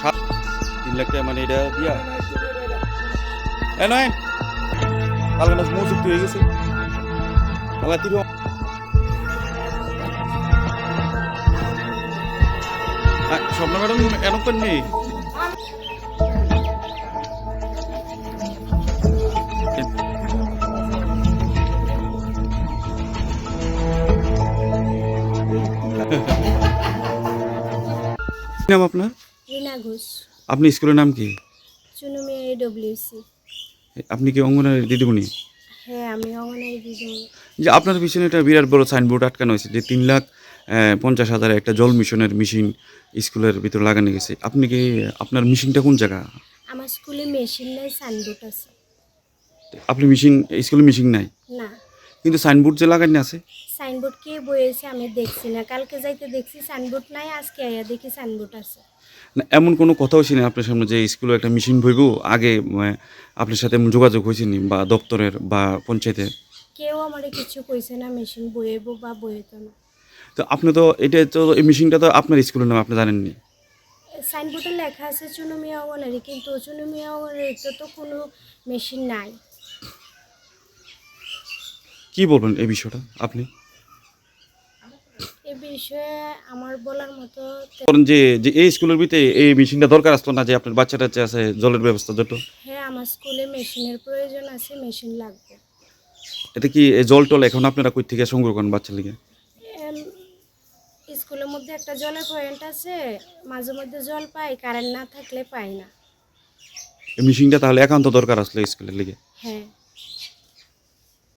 সাত তিন লাখ টাকা মানে এটা দিয়া। এ নয়, কালকে না মৌ চুক্তি হয়ে গেছে। কালকে তিরু। স্বপ্ন ম্যাডাম, এরকম নেই। নাম আপনার? রিনা ঘোষ। আপনি স্কুলের নাম কি? চুনুমি ডব্লিউসি আপনি কি অঙ্গনারী দিদিমণি? হ্যাঁ আমি অঙ্গনারী দিদি যে আপনার পিছনে একটা বিরাট বড় সাইনবোর্ড আটকানো হয়েছে যে তিন লাখ পঞ্চাশ হাজার একটা জল মিশনের মেশিন স্কুলের ভিতরে লাগানো গেছে। আপনি কি আপনার মেশিনটা কোন জায়গা? আমার স্কুলে মেশিন নাই সাইনবোর্ড আছে। আপনি মেশিন স্কুলে মেশিন নাই? না। কিন্তু সাইনবোর্ড যে লাগানো আছে? সাইনবোর্ড কে বয়েছে আমি দেখছি না। কালকে যাইতে দেখছি সাইনবোর্ড নাই আজকে আইয়া দেখি সাইনবোর্ড আছে। না এমন কোনো কথাও হয়েছে না আপনার সামনে যে স্কুলে একটা মেশিন বইব আগে আপনার সাথে এমন যোগাযোগ হয়েছে নি বা দপ্তরের বা পঞ্চায়েতের? কেউ আমার কিছু কইছে না মেশিন বয়েব বা বয়েতো না। তো আপনি তো এটা তো এই মেশিনটা তো আপনার স্কুলের নাম আপনি জানেননি? সাইনবোর্ডে লেখা আছে চুনুমিয়া অঙ্গনারী কিন্তু চুনুমিয়া অঙ্গনারীতে তো কোনো মেশিন নাই। কি বলবেন এই বিষয়টা আপনি? বিষয়ে আমার বলার মতো যে যে এই স্কুলের ভিতরে এই মেশিনটা দরকার আসতো না যে আপনার বাচ্চা টাচ্চা আছে জলের ব্যবস্থা যত? হ্যাঁ আমার স্কুলে মেশিনের প্রয়োজন আছে মেশিন লাগবে। এতে কি এই জল টল এখন আপনারা কই থেকে সংগ্রহ করেন বাচ্চা লিগে? স্কুলের মধ্যে একটা জলের পয়েন্ট আছে মাঝে মধ্যে জল পাই কারেন্ট না থাকলে পাই না। এই মেশিনটা তাহলে একান্ত দরকার আসলে স্কুলের লিগে? হ্যাঁ।